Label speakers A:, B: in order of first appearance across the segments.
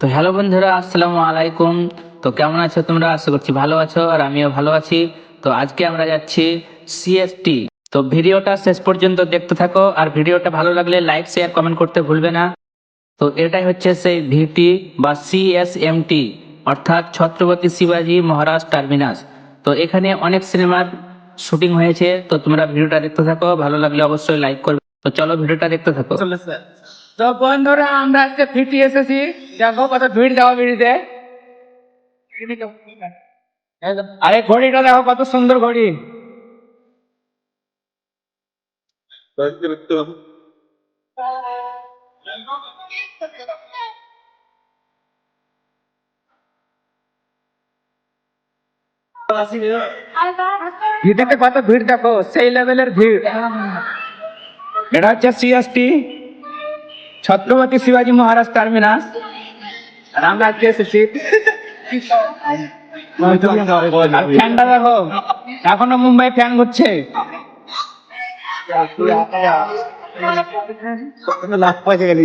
A: তো হ্যালো বন্ধুরা, আসসালামু আলাইকুম। তো কেমন আছো তোমরা? আশা করছি ভালো আছো আর আমিও ভালো আছি। তো আজকে আমরা যাচ্ছি সিএসটি তো ভিডিওটা শেষ পর্যন্ত দেখতে থাকো আর ভিডিওটা ভালো লাগলে লাইক, শেয়ার, কমেন্ট করতে ভুলবে না। তো এটাই হচ্ছে সেই ভিটি বা সিএসএমটি অর্থাৎ ছত্রপতি শিবাজি মহারাজ টার্মিনাস। তো এখানে অনেক সিনেমার শুটিং হয়েছে। তো তোমরা ভিডিওটা দেখতে থাকো, ভালো লাগলে অবশ্যই লাইক করবে। তো চলো ভিডিওটা দেখতে থাকো।
B: তো বন্ধুরা আমরা আজকে ফিরতে এসেছি দেখো কত ভিড় যাওয়া ভিড়িতে আরে ঘড়িটা দেখো কত সুন্দর ঘড়ি ভিড়েতে কত ভিড় দেখো সেই লেভেলের ভিড় এটা হচ্ছে সিএসটি ছত্রপতি শিবাজী মহারাজ টার্মিনাস। আর এসেছি ফ্যানটা দেখো এখনও মুম্বাই ফ্যান ঘুরছে
C: লাখ পয়সা গেলি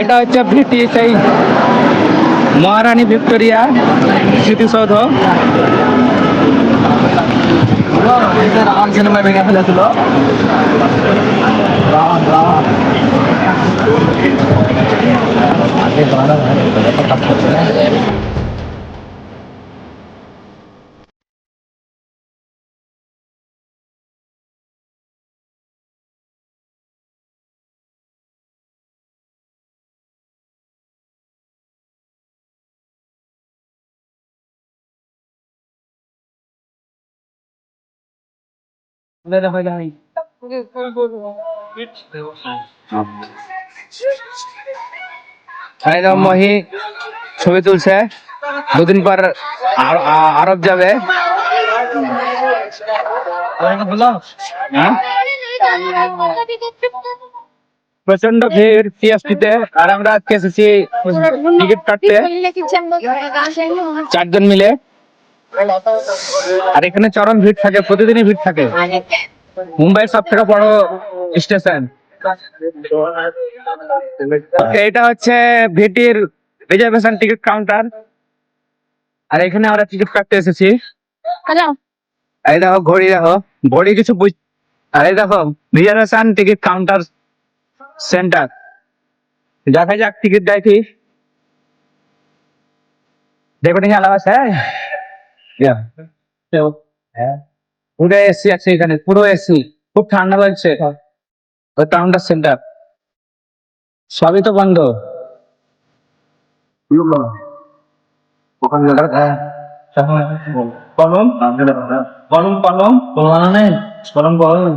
B: এটা হচ্ছে ব্রিটিশ এই মহারানী ভিক্টোরিয়া স্মৃতিসৌধ
C: রাম সিনেমা ভেঙে ফেলেছিল
B: একদম মহি, ছবি তুলছে। দুদিন পর আরব যাবে। হ্যাঁ? প্রচণ্ড ভিড় সিএসটিতে আর আমরা আজকে এসেছি টিকিট কাটতে। চারজন মিলে। আর এখানে চরম ভিড় থাকে প্রতিদিনই ভিড় থাকে। মুম্বাইয়ের সব থেকে বড় স্টেশন। এটা হচ্ছে ভিটির রিজার্ভেশন টিকিট কাউন্টার আর এখানে আমরা টিকিট কাটতে এসেছি। এই দেখো ঘড়ি দেখো। ঘড়ি কিছু বুঝ আর এই দেখো রিজার্ভেশন টিকিট কাউন্টার সেন্টার দেখা যাক টিকিট দেয় কি। ডেকোটিং আলাদা আছে পুরো এসি আছে এখানে পুরো এসি খুব ঠান্ডা লাগছে কাউন্টার সেন্টার সবই তো বন্ধ কলম কলম কলম কলম কলম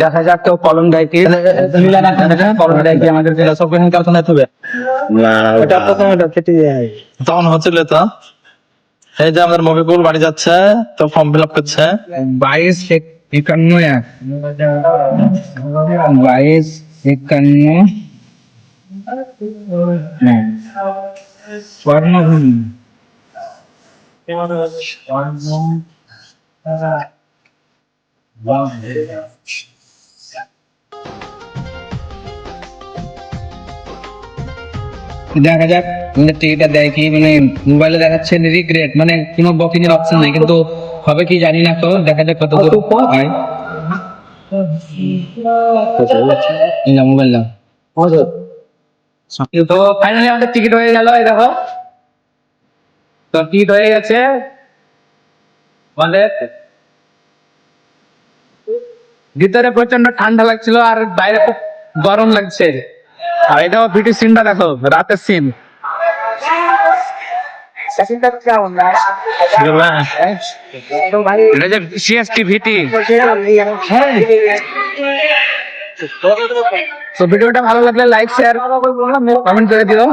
B: দেখা যাক কেউ কলম দেয় কি কলম দেয় কি আমাদের সব এখানে হবে ওটা প্রথম এটা কেটে যায়
D: তখন হচ্ছিল তো এই যে আমাদের মফিকুল বাড়ি যাচ্ছে তো ফর্ম ফিল আপ করছে।
B: বাইশ একান্ন এক। বাইশ একান্ন দেখা যাক আমাদের টিকিটটা দেয় কি মানে মোবাইলে দেখাচ্ছে রিগ্রেট মানে কোনো বকিং এর অপশন নাই কিন্তু হবে কি জানি না তো দেখা যাক কত দূর হয়। মোবাইল তো ফাইনালি আমাদের টিকিট হয়ে গেল এই দেখো। তো টিকিট হয়ে গেছে। আমাদের ভিতরে প্রচণ্ড ঠান্ডা লাগছিল আর বাইরে খুব গরম লাগছে। আর এটা ভিডিও সিনটা দেখো রাতের সিন সিএসটি ভিটি তো ভিডিওটা ভালো লাগলে লাইক শেয়ার কমেন্ট করে দিও।